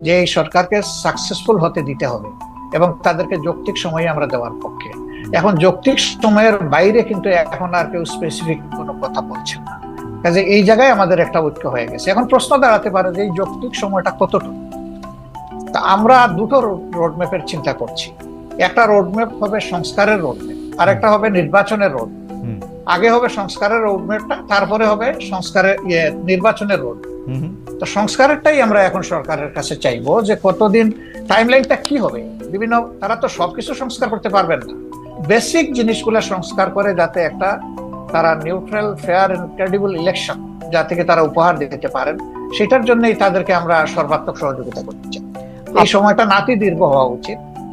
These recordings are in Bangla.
যে এই সরকারকে সাকসেসফুল হতে দিতে হবে এবং তাদেরকে যৌক্তিক সময়ে আমরা দেওয়ার পক্ষে। এখন যৌক্তিক সময়ের বাইরে কিন্তু এখন আর কেউ স্পেসিফিক কোনো কথা বলছেন না। কাজে এই জায়গায় আমাদের একটা ঐক্য হয়ে গেছে। এখন প্রশ্ন দাঁড়াতে পারে যে এই যৌক্তিক সময়টা কতটুকু? তা আমরা দুটো রোডম্যাপের চিন্তা করছি। একটা রোডম্যাপ হবে সংস্কারের রোডম্যাপ আর একটা হবে নির্বাচনের রোড আগে হবে সংস্কারের রোডম্যাপটা তারপরে হবে সংস্কারের ইয়ে নির্বাচনের রোড হুম হুম। তো সংস্কারেরটাই আমরা এখন সরকারের কাছে চাইব যে কতদিন টাইমলাইনটা কি হবে? বিভিন্ন তারা তো সবকিছু সংস্কার করতে পারবেন না। বেসিক জিনিসগুলো সংস্কার করে যাতে একটা তারা neutral fair and credible election যা থেকে তারা উপহার দিতে পারেন সেটার জন্যই তাদেরকে আমরা সর্বাত্মক সহযোগিতা করতে চাই। এই সময়টা নাতি দীর্ঘ হওয়া উচিত।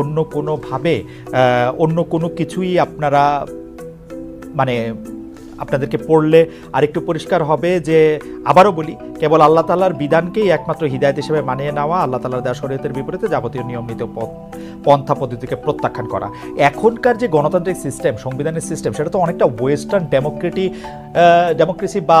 অন্য কোনোভাবে অন্য কোনো কিছুই আপনারা মানে আপনাদেরকে পড়লে আরেকটু পরিষ্কার হবে যে, আবারও বলি, কেবল আল্লাহ তালার বিধানকেই একমাত্র হিদায়ত হিসেবে মানিয়ে নেওয়া, আল্লাহ তালার দেওয়া শরীয়তের বিপরীতে যাবতীয় নিয়মিত পথ, পন্থা পদ্ধতিকে প্রত্যাখ্যান করা। এখনকার যে গণতান্ত্রিক সিস্টেম সংবিধানের সিস্টেম সেটা তো অনেকটা ওয়েস্টার্ন ডেমোক্রেটি ডেমোক্রেসি বা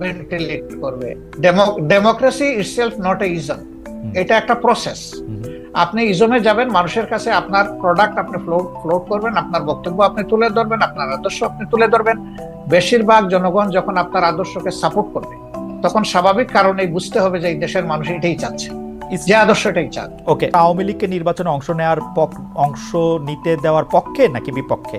ভেন্টিলেট করবে। Democracy itself not a ism এটা একটা প্রসেস আপনি ইজমে যাবেন মানুষের কাছে আপনার প্রোডাক্ট আপনি ফ্লোট ফ্লোট করবেন আপনার বক্তব্য আপনি তুলে ধরবেন আপনার আদর্শ আপনি তুলে ধরবেন। বেশিরভাগ জনগণ যখন আপনার আদর্শকে সাপোর্ট করবে তখন স্বাভাবিক কারণেই বুঝতে হবে যে এই দেশের মানুষ এটাই চাচ্ছে। যে আদর্শ এটাই চান ওকে আওয়ামী লীগকে নির্বাচনে অংশ নেওয়ার অংশ নিতে দেওয়ার পক্ষে নাকি বিপক্ষে?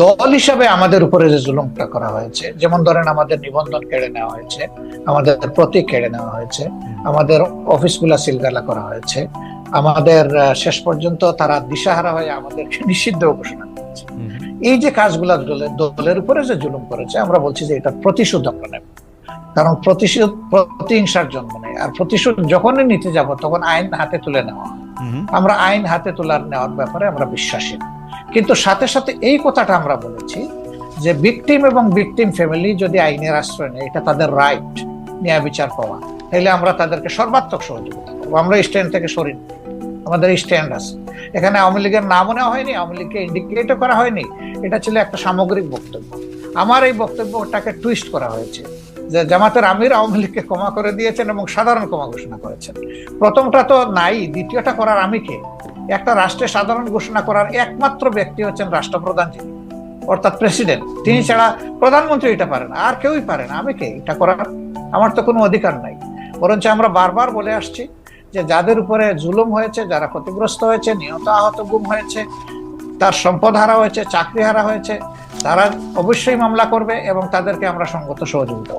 দল হিসাবে আমাদের উপরে যে জুলুমটা করা হয়েছে যেমন ধরেন আমাদের নিবন্ধন কেড়ে নেওয়া হয়েছে আমাদের প্রতীক কেড়ে নেওয়া হয়েছে আমাদের অফিসগুলা সিলগালা করা হয়েছে আমাদের শেষ পর্যন্ত তারা দিশাহারা হয়ে আমাদেরকে নিষিদ্ধ ঘোষণা করেছে। এই যে কাজগুলা দলের দলের উপরে যে জুলুম করেছে আমরা বলছি যে এটা প্রতিশোধ আমরা নেব কারণ প্রতিশোধ প্রতিহিংসার জন্ম নেই আর প্রতিশোধ যখনই নিতে যাব তখন আইন হাতে তুলে নেওয়া। আমরা আইন হাতে তোলার নেওয়ার ব্যাপারে আমরা বিশ্বাসী না। কিন্তু সাথে সাথে এই কথাটা আমরা বলেছি যে ভিকটিম এবং ভিকটিম ফ্যামিলি যদি আইনের আশ্রয় নেয়, এটা তাদের রাইট ন্যায় বিচার পাওয়া। তাহলে আমরা তাদেরকে সর্বাত্মক সহযোগিতা করব। আমরা স্ট্যান্ড থেকে সরি আমাদের স্ট্যান্ড আছে। এখানে আওয়ামী লীগের নামও নেওয়া হয়নি, আওয়ামী লীগকে ইন্ডিকেটও করা হয়নি। এটা ছিল একটা সামগ্রিক বক্তব্য। আমার এই বক্তব্যটাকে টুইস্ট করা হয়েছে যে জামাতের আমির আওয়ামী লীগকে ক্ষমা করে দিয়েছেন এবং সাধারণ ক্ষমা ঘোষণা করেছেন। প্রথমটা তো নাই, দ্বিতীয়টা করার আমি কে? একটা রাষ্ট্রের সাধারণ ঘোষণা করার একমাত্র ব্যক্তি হচ্ছেন রাষ্ট্রপ্রধান যিনি। অর্থাৎ প্রেসিডেন্ট। তিনি ছাড়া প্রধানমন্ত্রী এটা পারেন আর কেউই পারেন আমি কে? এটা করার আমার তো কোনো অধিকার নাই। বরঞ্চ আমরা বারবার বলে আসছি যে যাদের উপরে জুলুম হয়েছে যারা ক্ষতিগ্রস্ত হয়েছে নিহত আহত গুম হয়েছে তার সম্পদ হারা হয়েছে চাকরি হারা হয়েছে তারা অবশ্যই মামলা করবে এবং তাদেরকে আমরা সঙ্গত সহযোগিতা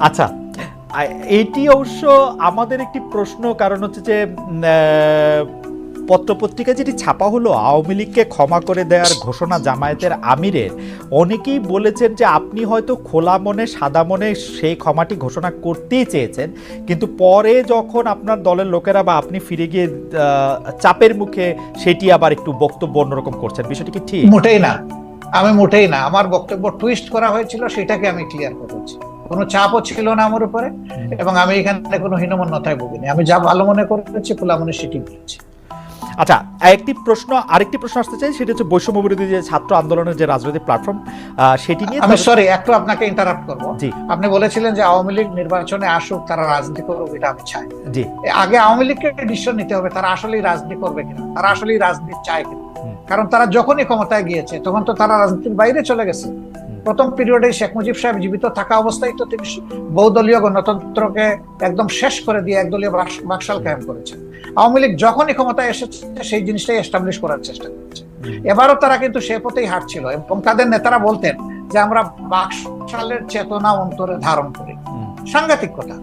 আচ্ছা এইটি অবশ্য আমাদের একটি প্রশ্ন, কারণ হচ্ছে যে পত্রপত্রিকা যেটি ছাপা হলো, আওয়ামী লীগকে ক্ষমা করে দেওয়ার ঘোষণা জামায়াতের আমিরের অনেকেই বলেছেন যে আপনি হয়তো খোলা মনে, সাদা মনে সেই ক্ষমাটি ঘোষণা করতেই চেয়েছেন, কিন্তু পরে যখন আপনার দলের লোকেরা বা আপনি ফিরে গিয়ে চাপের মুখে সেটি আবার একটু বক্তব্য অন্যরকম করছেন, বিষয়টি কি ঠিক? মোটেই না। আমি মোটেই না। আমার বক্তব্য টুইস্ট করা হয়েছিল, সেটাকে আমি ক্লিয়ার করেছি কোনো চাপও ছিল না আমার উপরে এবং আমি এখানে কোনো হীনমন্যতায় ভুগিনি। আমি যা ভালো মনে করেছি খোলা মনে সেটি বলেছি আচ্ছা একটি প্রশ্ন আরেকটি প্রশ্ন আসতে চাই সেটা হচ্ছে বৈষম্য বিরোধী যে ছাত্র আন্দোলনের যে রাজনৈতিক প্ল্যাটফর্ম সেটি নিয়ে আমি সরি একটু আপনাকে ইন্টারাপ্ট করব। আপনি বলেছিলেন যে আওয়ামী লীগ নির্বাচনে আসুক তারা রাজনীতি করুক এটা আমি চাই। জি। আগে আওয়ামী লীগকে ডিসিশন নিতে হবে তারা আসলেই রাজনীতি করবে কিনা তারা আসলেই রাজনীতি চায় কিনা। কারণ তারা যখনই ক্ষমতায় গিয়েছে তখন তো তারা রাজনীতির বাইরে চলে গেছে। প্রথম পিরিয়ডে শেখ মুজিব সাহেব জীবিত থাকা অবস্থায় তো তিনি বহুদলীয় গণতন্ত্রকে একদম শেষ করে দিয়ে একদলীয় বাকশাল কায়েম করেছেন। আওয়ামী লীগ যখনই ক্ষমতায় এসেছে সেই জিনিসটাই এস্টাবলিশ করার চেষ্টা করেছে। এবারও তারা কিন্তু সে পথেই হাঁটছিল এবং তাদের নেতারা বলতেন যে আমরা বাকশালের চেতনা অন্তরে ধারণ করি। সাংঘাতিক কথা।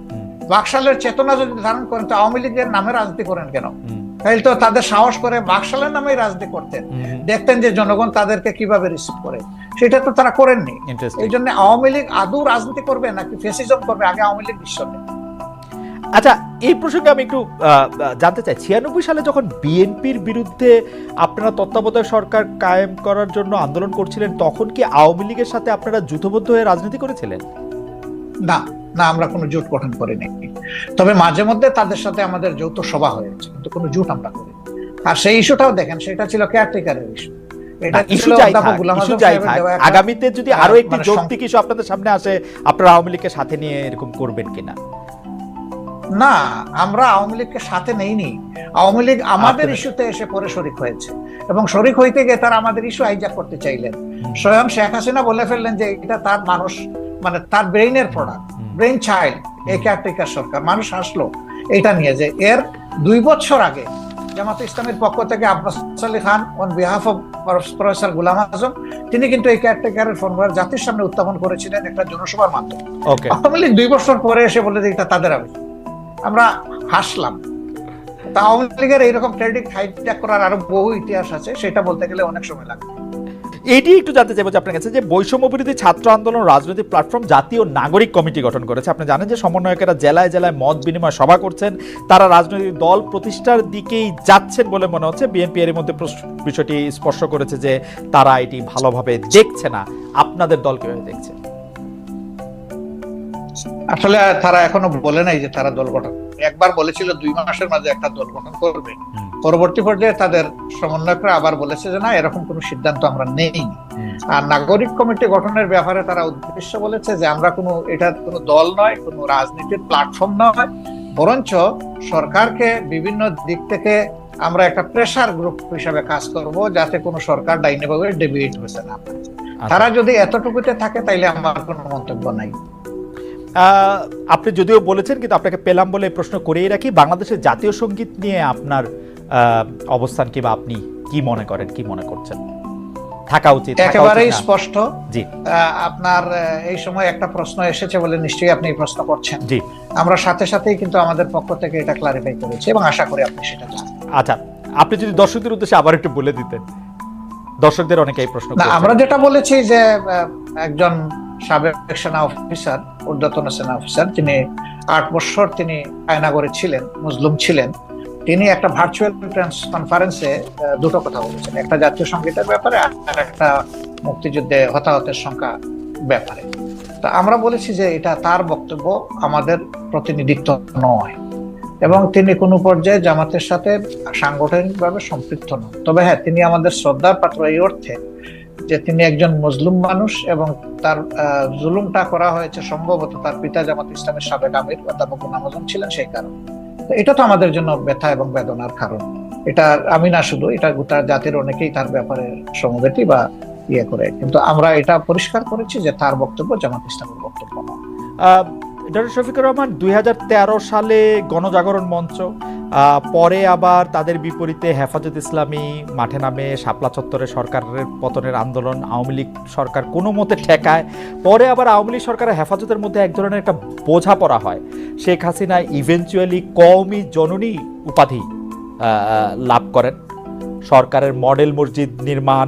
বাকশালের চেতনা যদি ধারণ করেন তো আওয়ামী লীগের নামে রাজনীতি করেন কেন? তাইলে তো তাদের সাহস করে বাকশালের নামেই রাজনীতি করতেন। দেখতেন যে জনগণ তাদেরকে কীভাবে রিসিভ করে। সেটা তো তারা করেননি. এই জন্য আওয়ামী লীগ আদৌ রাজনীতি করবে নাকি ফেসিজম করবে? আগে আওয়ামী লীগ বিশ্ব আচ্ছা এই প্রসঙ্গে আমি একটু জানতে চাই। ছিয়ানব্বই সালে যখন বিএনপির বিরুদ্ধে আপনারা তত্ত্বাবধায়ক সরকার কায়েম করার জন্য আন্দোলন করছিলেন তখন কি আওয়ামী লীগের সাথে আপনারা যুথবদ্ধ হয়ে রাজনীতি করেছিলেন? না না আমরা কোনো জোট গঠন করিনি। তবে মাঝে মধ্যে তাদের সাথে আমাদের যৌথ সভা হয়েছে কিন্তু কোনো জোট আমরা করি আর সেই ইস্যুটাও দেখেন সেটা ছিল কেয়ারটেকারের ইস্যু ইস্যু ইস্যু আগামীতে যদি আরও একটি মানে যৌক্তিক ইস্যু আপনাদের সামনে আসে আপনারা আওয়ামী লীগকে সাথে নিয়ে এরকম করবেন কিনা? না আমরা আওয়ামী লীগকে সাথে নেইনি। আওয়ামী লীগ আমাদের ইস্যুতে এসে পরে শরিক হয়েছে। এবং শরিক হইতে গিয়ে তারা আমাদের ইস্যু হাইজ্যাক করতে চাইলেন। স্বয়ং শেখ হাসিনা বলে ফেললেন যে এটা তার মানুষ মানে তার ব্রেইনের প্রোডাক্ট। ব্রেইন চাইল্ড এই কেয়ারটেকার সরকার। মানুষ আসলো এটা নিয়ে যে এর দুই বছর আগে জামাত ইসলামের পক্ষ থেকে Abbas Ali Khan on behalf of professor Ghulam Azam তিনি কিন্তু এই কেয়ারটেকারের ফর্মুলার জাতির সামনে উত্থাপন করেছিলেন একটা জনসভার মাধ্যমে। আওয়ামী লীগ দুই বছর পরে এসে বলে যে এটা তাদের আমি আমরা হাসলাম। তা আওয়ামী লীগের এইরকম ক্রেডিট হাইজ্যাক করার আরও বহু ইতিহাস আছে সেটা বলতে গেলে অনেক সময় লাগবে। এটি একটু জানতে চাইব যে আপনার কাছে যে বৈষম্য বিরোধী ছাত্র আন্দোলন রাজনৈতিক প্ল্যাটফর্ম জাতীয় নাগরিক কমিটি গঠন করেছে। আপনি জানেন যে সমন্বয়কেরা জেলায় জেলায় মত বিনিময় সভা করছেন। তারা রাজনৈতিক দল প্রতিষ্ঠার দিকেই যাচ্ছেন বলে মনে হচ্ছে। বিএনপি এর মধ্যে বিষয়টি স্পর্শ করেছে যে তারা এটি ভালোভাবে দেখছে না। আপনাদের দল কীভাবে দেখছে? আসলে তারা এখনও বলে নাই যে তারা দল গঠন। একবার বলেছিল দুই মাসের মাঝে একটা দল গঠন করবে। পরবর্তী পর্যায়ে তাদের সমন্বয়করা আবার বলেছে যে না এরকম কোনো সিদ্ধান্ত আমরা নেই আর নাগরিক কমিটি গঠনের ব্যাপারে তারা উদ্দেশ্য বলেছে যে আমরা কোনো এটা কোনো দল নয় কোনো রাজনীতির প্ল্যাটফর্ম নয়। বরঞ্চ সরকারকে বিভিন্ন দিক থেকে আমরা একটা প্রেসার গ্রুপ হিসাবে কাজ করব যাতে কোনো সরকার ডাইনেভাবে ডেবিট হয়েছে না তারা যদি এতটুকুতে থাকে তাইলে আমার কোনো মন্তব্য নাই। আপনি যদিও বলেছেন কিন্তু আপনাকে পেলাম বলে প্রশ্ন করেই রাখি বাংলাদেশের জাতীয় সংগীত নিয়ে আপনার অবস্থান কিংবা আপনি কি মনে করেন কি মনে করছেন? থাকা উচিত একেবারেই স্পষ্ট। জি। আপনার এই সময় একটা প্রশ্ন এসেছে বলে নিশ্চয়ই আপনি এই প্রশ্ন করছেন। জি। আমরা সাথে সাথেই কিন্তু আমাদের পক্ষ থেকে এটা ক্লারিফাই করেছি এবং আশা করি আপনি সেটা জানেন। আচ্ছা আপনি যদি দর্শকদের উদ্দেশ্যে আবার একটু বলে দিতেন। দর্শকদের অনেকে এই প্রশ্ন আমরা যেটা বলেছি যে একজন সাবেক সেনা অফিসার ঊর্ধ্বতন সেনা অফিসার তিনি আট বছর তিনি আয়নাগরে ছিলেন, মুসলিম ছিলেন। তিনি একটা ভার্চুয়াল কনফারেন্সে দুটো কথা বলেছেন। একটা জাতীয় সঙ্গীতের ব্যাপারে আর একটা মুক্তিযুদ্ধে হতাহতের সংখ্যা ব্যাপারে। তা আমরা বলেছি যে এটা তার বক্তব্য, আমাদের প্রতিনিধিত্ব নয়। এবং তিনি কোনো পর্যায়ে জামাতের সাথে সাংগঠনিকভাবে সম্পৃক্ত নন। তবে হ্যাঁ তিনি আমাদের শ্রদ্ধার পাত্র এই অর্থে যে তিনি একজন মুসলিম মানুষ এবং তার জুলুমটা করা হয়েছে সম্ভবত তার পিতা জামাত ইসলামের সাবেক আমির, অধ্যাপক আজম ছিলেন সেই কারণে। এটা তো আমাদের জন্য ব্যথা এবং বেদনার কারণ। এটা আমি না শুধু, এটা গোটা জাতির অনেকেই তার ব্যাপারে সমবেতি বা ইয়ে করে। কিন্তু আমরা এটা পরিষ্কার করেছি যে তার বক্তব্য জামাত ইসলামের বক্তব্য নয়। ডক্টর শফিকুর রহমান, দুই হাজার তেরো সালে গণজাগরণ মঞ্চ পরে আবার তাদের বিপরীতে হেফাজত ইসলামী মাঠে নামে শাপলা চত্বরে সরকারের পতনের আন্দোলন, আওয়ামী লীগ সরকার কোনো মতে ঠেকায়। পরে আবার আওয়ামী লীগ সরকারের হেফাজতের মধ্যে এক ধরনের একটা বোঝাপড়া হয়। শেখ হাসিনা ইভেনচুয়ালি কওমি জননী উপাধি লাভ করেন। সরকারের মডেল মসজিদ নির্মাণ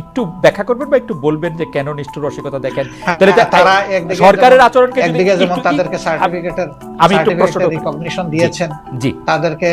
একটু ব্যাখ্যা করবেন বা একটু বলবেন যে কেন নিষ্ঠুর রসিকতা দেখেন? হ্যাঁ, তাহলে তারা একদিকে সরকারের আচরণকে যদি একদিকে যেমন তাদেরকে সার্টিফিকেটের আমি একটু প্রশ্ন রিকগনিশন দিয়েছেন জি। তাদেরকে